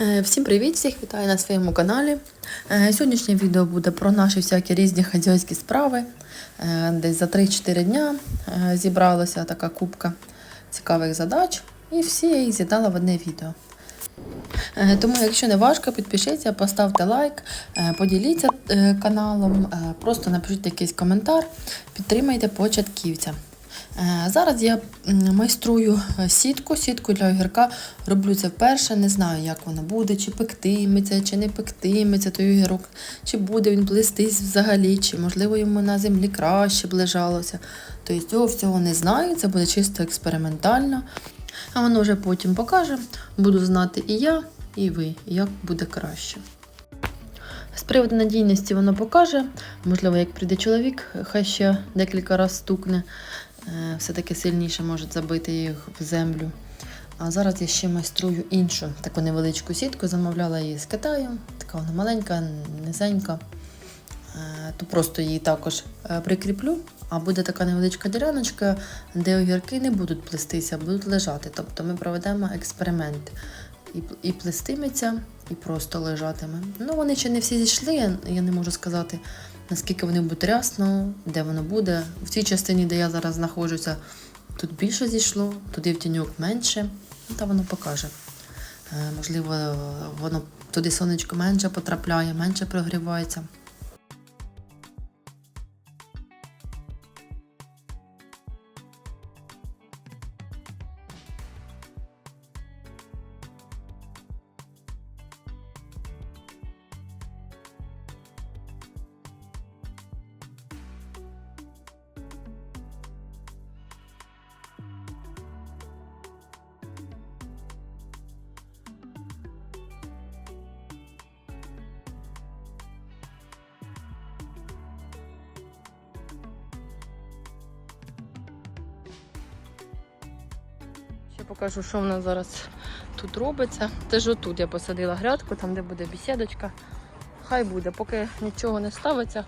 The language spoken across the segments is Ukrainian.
Е, Всім привіт! Всіх вітаю на своєму каналі. Е, Сьогоднішнє відео буде про наші всякі різні хазяйські справи. Е, Десь за 3-4 дня зібралася така купка цікавих задач, і всі я їх з'єднала в одне відео. Тому, якщо не важко, підпишіться, поставте лайк, поділіться каналом, просто напишіть якийсь коментар, підтримайте початківця. Е, Зараз я майструю е, сітку, сітку для огірка. Роблю це вперше, не знаю, як воно буде, чи пектиметься, чи не пектиметься той огірок, чи буде він плестись взагалі, чи можливо йому на землі краще б лежалося. Тобто цього всього не знаю, це буде чисто експериментально. А воно вже потім покаже. Буду знати і я, і ви, як буде краще. З приводу надійності воно покаже. Можливо, як прийде чоловік, хай ще декілька разів стукне. Е, Все-таки сильніше може забити їх в землю. А зараз я ще майструю іншу таку невеличку сітку. Замовляла її з Китаю. Така вона маленька, низенька. Е, То просто її також е, прикріплю. А буде така невеличка діляночка, де огірки не будуть плестися, будуть лежати. Тобто ми проведемо експеримент. І, плестиметься, і просто лежатиме. Ну, вони ще не всі зійшли, я не можу сказати, наскільки вони будуть рясно, де воно буде. В цій частині, де я зараз знаходжуся, тут більше зійшло, туди в тіньок менше, ну, та воно покаже. Е, можливо, воно туди сонечко менше потрапляє, менше прогрівається. Ще покажу, що в нас зараз тут робиться. Це ж отут я посадила грядку, там де буде бесідочка. Хай буде, поки нічого не ставиться,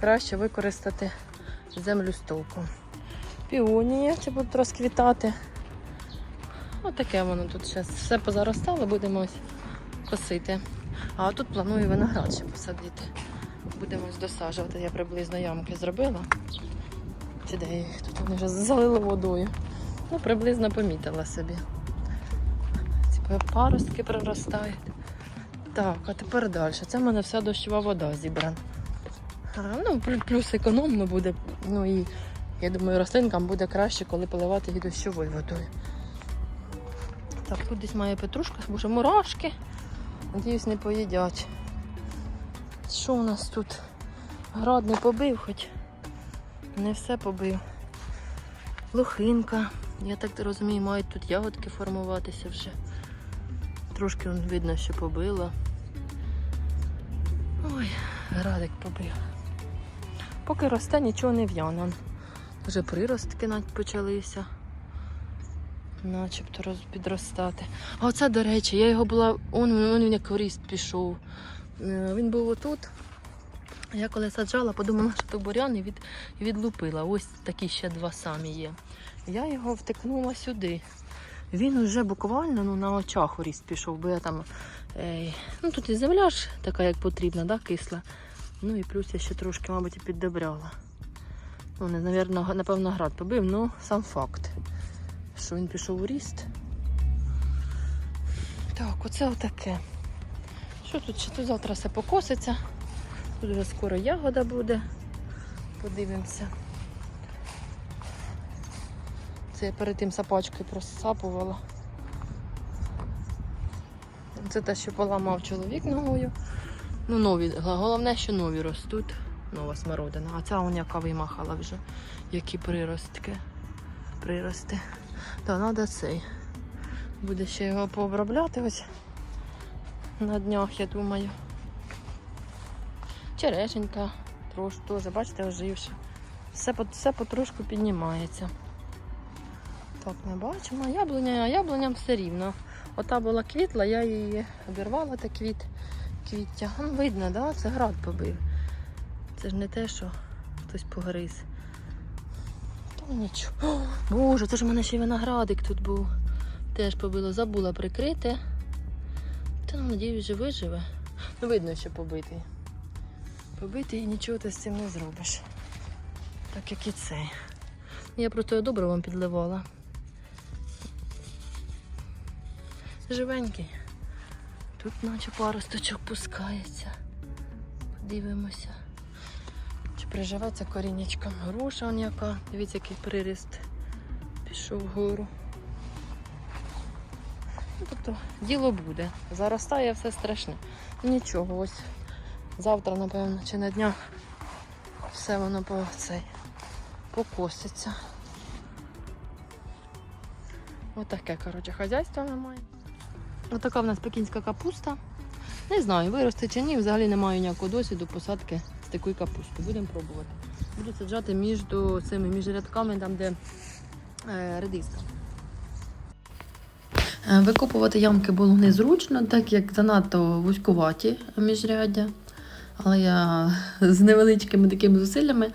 краще використати землю з толку. Піонії ці будуть розквітати. Отаке воно тут зараз все позаростало, будемо косити. А тут планую виноград ще посадити. Будемо ось досаджувати. Я приблизно ямки зробила. Чи тут вони вже залили водою. Ну, приблизно помітила собі. Ці паростки проростають. Так, а тепер далі. Це в мене вся дощова вода зібрана. Ну, плюс економно буде. Ну і я думаю, рослинкам буде краще, коли поливати її дощовою водою. Так, тут десь має петрушка, може мурашки. Надіюсь, не поїдять. Що у нас тут? Град не побив, хоч не все побив. Лохинка. Я так розумію, мають тут ягодки формуватися вже. Трошки видно, що побила. Ой, градик побив. Поки росте, нічого не в'яне. Вже приростки навіть почалися. Начебто роз- підростати. А оце, до речі, я його була. Он він як ріст пішов. Е, Він був отут. Я коли саджала, подумала, що то бурян і, від, відлупила. Ось такі ще два самі є. Я його втикнула сюди. Він вже буквально ну, на очах у ріст пішов, бо я там. Е, ну тут і земля ж така, як потрібна, да, кисла. Ну і плюс я ще трошки, мабуть, і піддобряла. Ну, не, напевно, град побив, ну сам факт, що він пішов у ріст. Так, оце отаке. Що тут ще? Тут завтра все покоситься. Тут вже скоро ягода буде. Подивимося. Це я перед тим сапачкою просапувала. Це те, що поламав чоловік ногою. Ну, нові, головне, що нові ростуть. Нова смородина. А ця он яка вимахала вже. Які приростки. Прирости. Та треба цей. Буде ще його пообробляти ось на днях, я думаю. Черешенька трошки теж, бачите, оживши. Все, все потрошку піднімається. Так, не бачимо. Яблуня, яблуням все рівно. Ота була квітла, я її обірвала та квіт, квіття. Ну, видно, да? це град побив. Це ж не те, що хтось погриз. Та нічого. О, Боже, це ж у мене ще й виноградик тут був. Теж побило, забула прикрити. Та ну, надіюсь, вже виживе. Ну, видно, що побитий. Побитий і нічого ти з цим не зробиш. Так як і цей. Я просто добре вам підливала. Живенький. Тут наче паросточок пускається. Подивимося. Чи приживеться корінечком груша яка. Дивіться, який приріст пішов вгору. Ну, тобто діло буде. Заростає все страшне. Нічого, ось завтра, напевно, чи на днях все воно по цей покоситься. Отаке, коротше, хазяйство ми маємо. Отака в нас пекінська капуста. Не знаю, виросте чи ні, взагалі не маю ніякого досвіду посадки з такої капусти. Будемо пробувати. Буду саджати між цими між рядками, там, де е, редиска. Е, Викопувати ямки було незручно, так як занадто вузькуваті міжряддя. Але я з невеличкими такими зусиллями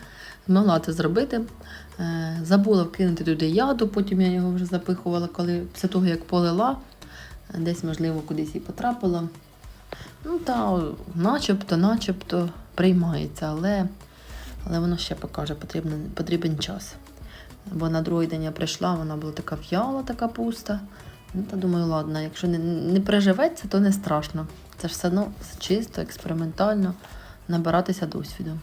могла це зробити. Е, Забула вкинути туди яду, потім я його вже запихувала, коли після того, як полила, десь, можливо, кудись і потрапило. Ну, та начебто, начебто приймається, але, але воно ще покаже, потрібен, потрібен час. Бо на другий день я прийшла, вона була така в'яла, така пуста. Ну, та думаю, ладно, якщо не, не приживеться, то не страшно. Це ж все одно чисто, експериментально набиратися досвіду.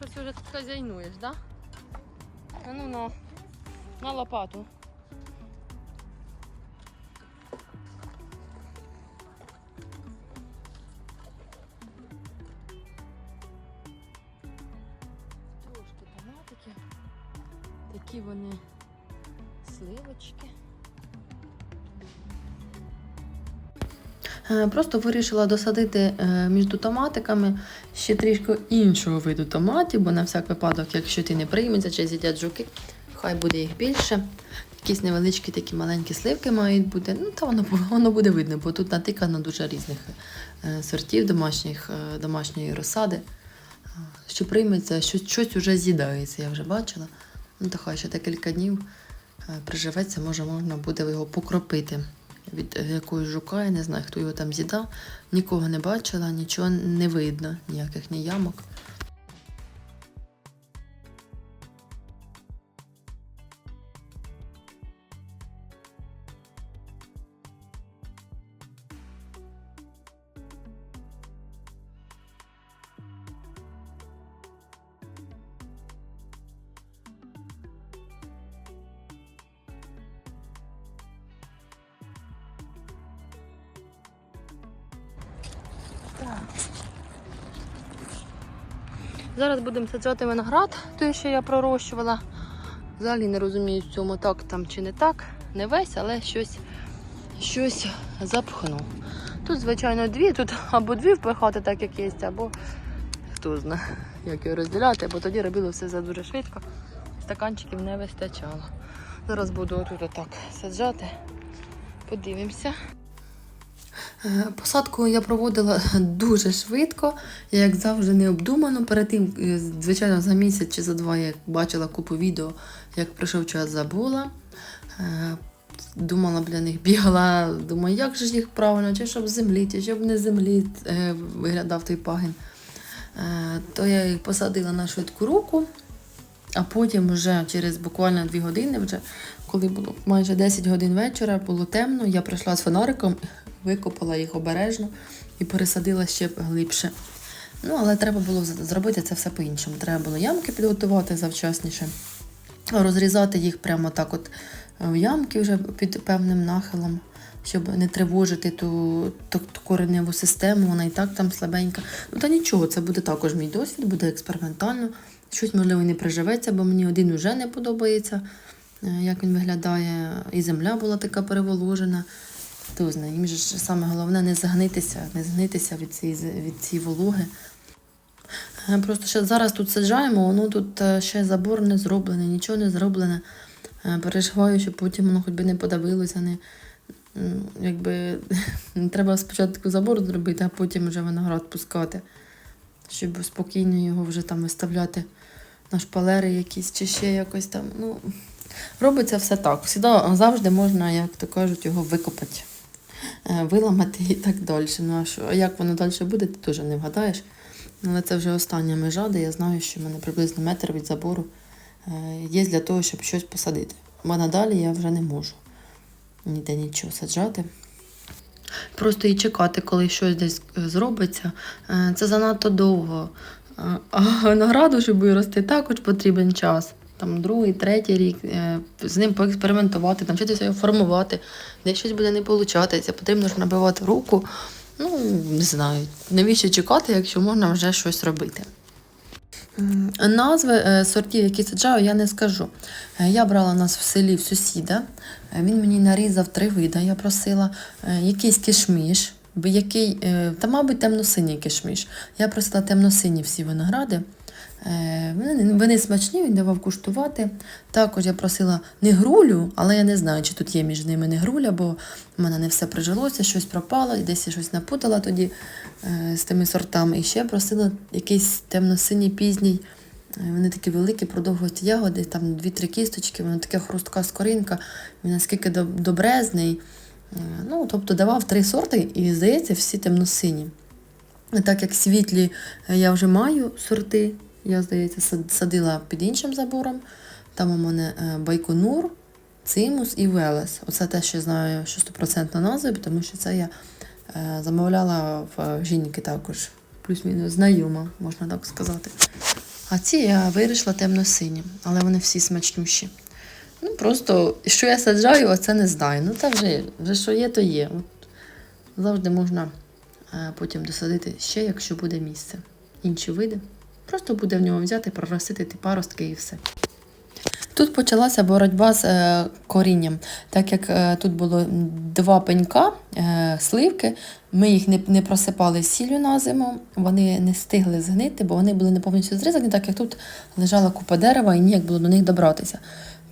Щось вже тут хазяйнуєш, да? А ну на, на лопату. Трошки томатики. Такі вони сливочки. Просто вирішила досадити е, між томатиками ще трішки іншого виду томатів, бо на всяк випадок, якщо ти не прийметься чи з'їдять жуки, хай буде їх більше. Якісь невеличкі такі маленькі сливки мають бути. Ну, та воно, воно буде видно, бо тут натикано дуже різних е, сортів домашніх, е, домашньої розсади. Е, Що прийметься, щось, щось вже з'їдається, я вже бачила. Ну, то хай ще декілька днів е, приживеться, може можна буде його покропити від е, якоїсь жука, я не знаю, хто його там з'їдав. Нікого не бачила, нічого не видно, ніяких ні ямок. Зараз будемо саджати виноград, той, що я пророщувала. Взагалі не розумію в цьому так там чи не так. Не весь, але щось, щось запхну. Тут, звичайно, дві, тут або дві впихати, так як є, або хто знає, як його розділяти, бо тоді робили все за дуже швидко. Стаканчиків не вистачало. Зараз буду отут отак саджати. Подивимося. Е, Посадку я проводила дуже швидко, як завжди необдумано. Перед тим, е, звичайно, за місяць чи за два я бачила купу відео, як прийшов час забула. Е, Думала для них бігала, думаю, як же їх правильно, чи щоб землі, чи щоб не землі виглядав той пагін. То я їх посадила на швидку руку, а потім вже через буквально дві години, вже коли було майже 10 годин вечора, було темно, я прийшла з фонариком, викопала їх обережно і пересадила ще глибше. Ну, але треба було зробити це все по-іншому. Треба було ямки підготувати завчасніше, розрізати їх прямо так, от в ямки вже під певним нахилом, щоб не тривожити ту, ту, ту кореневу систему, вона і так там слабенька. Ну та нічого, це буде також мій досвід, буде експериментально. Щось, можливо, не приживеться, бо мені один уже не подобається, е, як він виглядає. І земля була така переволожена. Хто знає, їм ж саме головне не загнитися, не згнитися від цієї, від цієї вологи. Е, Просто ще зараз тут саджаємо, воно тут е, ще забор не зроблений, нічого не зроблене. Е, Переживаю, щоб потім воно хоч би не подавилося, не, якби, треба спочатку забор зробити, а потім вже виноград пускати, щоб спокійно його вже там виставляти на шпалери якісь чи ще якось там. Ну, робиться все так. Всіда, завжди можна, як то кажуть, його викопати, е, виламати і так далі. Ну, а, що, як воно далі буде, ти теж не вгадаєш. Але це вже остання межа, де я знаю, що в мене приблизно метр від забору е, є для того, щоб щось посадити. Бо надалі я вже не можу ніде нічого саджати. Просто і чекати, коли щось десь е, зробиться, це занадто довго. А винограду, щоб вирости, також потрібен час. Там другий, третій рік е, з ним поекспериментувати, навчитися його формувати, де щось буде не получатися, потрібно ж набивати руку. Ну, не знаю, навіщо чекати, якщо можна вже щось робити. Назви е, сортів, які саджаю, я не скажу. Е, Я брала нас в селі в сусіда. Він мені нарізав три види. Я просила якийсь кишміш, який, та, мабуть, темно-синій кишміш. Я просила темно-сині всі виногради. Е, Вони, смачні, він давав куштувати. Також я просила не грулю, але я не знаю, чи тут є між ними не груля, бо в мене не все прижилося, щось пропало, десь я щось напутала тоді е, з тими сортами. І ще просила якийсь темно-синій пізній. Е, Вони такі великі, продовгості ягоди, там дві-три кісточки, воно таке хрустка скоринка, він наскільки добрезний. Ну, тобто давав три сорти, і здається, всі темно-сині. Так як світлі я вже маю сорти, я, здається, садила під іншим забором. Там у мене е, Байконур, Цимус і Велес. Оце те, що я знаю, що стопроцентна назва, тому що це я е, замовляла в е, жінки також. Плюс-мінус знайома, можна так сказати. А ці я вирішила темно-сині, але вони всі смачнющі. Ну, просто, що я саджаю, оце не знаю. Ну, це вже, вже що є, то є. От, завжди можна потім досадити ще, якщо буде місце. Інші види. Просто буде в нього взяти, проростити ті паростки і все. Тут почалася боротьба з е, корінням, так як е, тут було два пенька, е, сливки, ми їх не, просипали сіллю на зиму, вони не встигли згнити, бо вони були не повністю зрізані, так як тут лежала купа дерева і ніяк було до них добратися.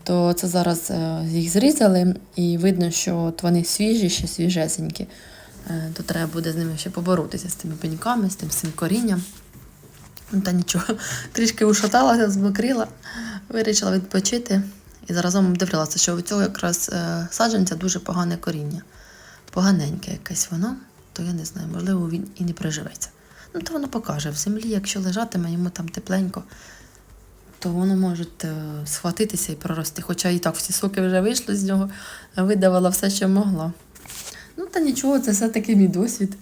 То це зараз їх зрізали, і видно, що от вони свіжі, ще свіжесенькі. То треба буде з ними ще поборотися з тими пеньками, з тим всім корінням. Ну, Та нічого, трішки ушаталася, змокріла, вирішила відпочити і заразом дивилася, що у цього якраз е, саджанця дуже погане коріння. Поганеньке якесь воно, то я не знаю, можливо, він і не приживеться. Ну, то воно покаже. В землі, якщо лежатиме йому там тепленько, то воно може е, схватитися і прорости. Хоча і так всі соки вже вийшли з нього, видавала все, що могла. Ну, та нічого, це все-таки мій досвід.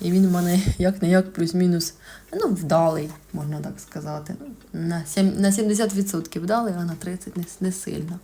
І він в мене як не як плюс-мінус ну, вдалий, можна так сказати. На, на 70% вдалий, а на 30% не, не сильно.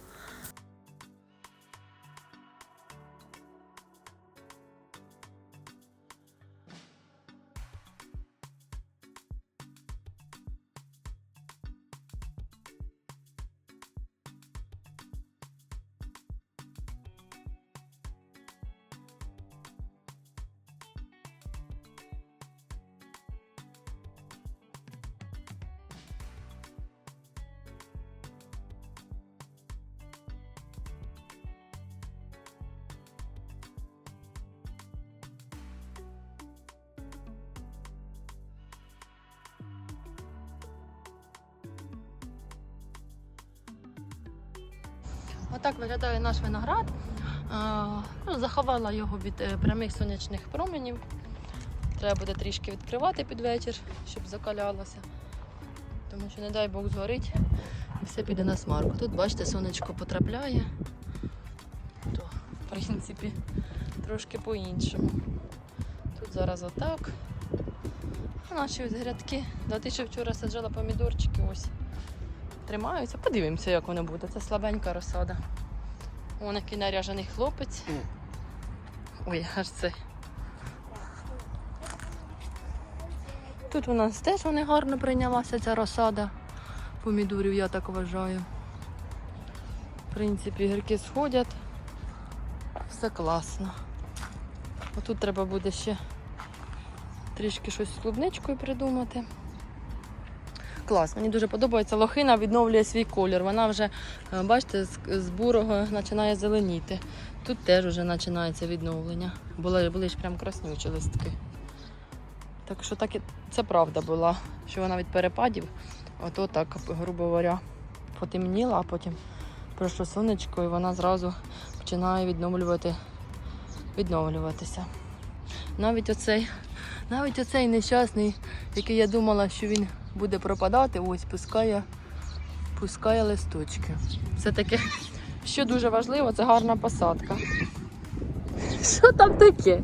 Отак виглядає наш виноград. Ну, заховала його від е, прямих сонячних променів. Треба буде трішки відкривати під вечір, щоб закалялося. Тому що, не дай Бог, згорить і все піде на смарку. Тут, бачите, сонечко потрапляє. То, в принципі, трошки по-іншому. Тут зараз отак. А наші грядки. Да, ти ще вчора саджала помідорчики ось. Тримаються. Подивимося, як воно буде. Це слабенька розсада. Вон який наряжений хлопець. Ой, аж це. Тут у нас теж вони гарно прийнялася ця розсада помідорів, я так вважаю. В принципі, гірки сходять. Все класно. Отут треба буде ще трішки щось з клубничкою придумати. Клас, мені дуже подобається. Лохина відновлює свій колір. Вона вже, е, бачите, з, бурого починає зеленіти. Тут теж вже починається відновлення. Були, були ж прям краснючі листки. Так що так і це правда була, що вона від перепадів, ото так, грубо говоря, потемніла, а потім пройшло сонечко, і вона зразу починає відновлювати, відновлюватися. Навіть оцей, навіть оцей нещасний, який я думала, що він буде пропадати, ось пускає, пускає листочки. Все таке, що дуже важливо, це гарна посадка. Що там таке?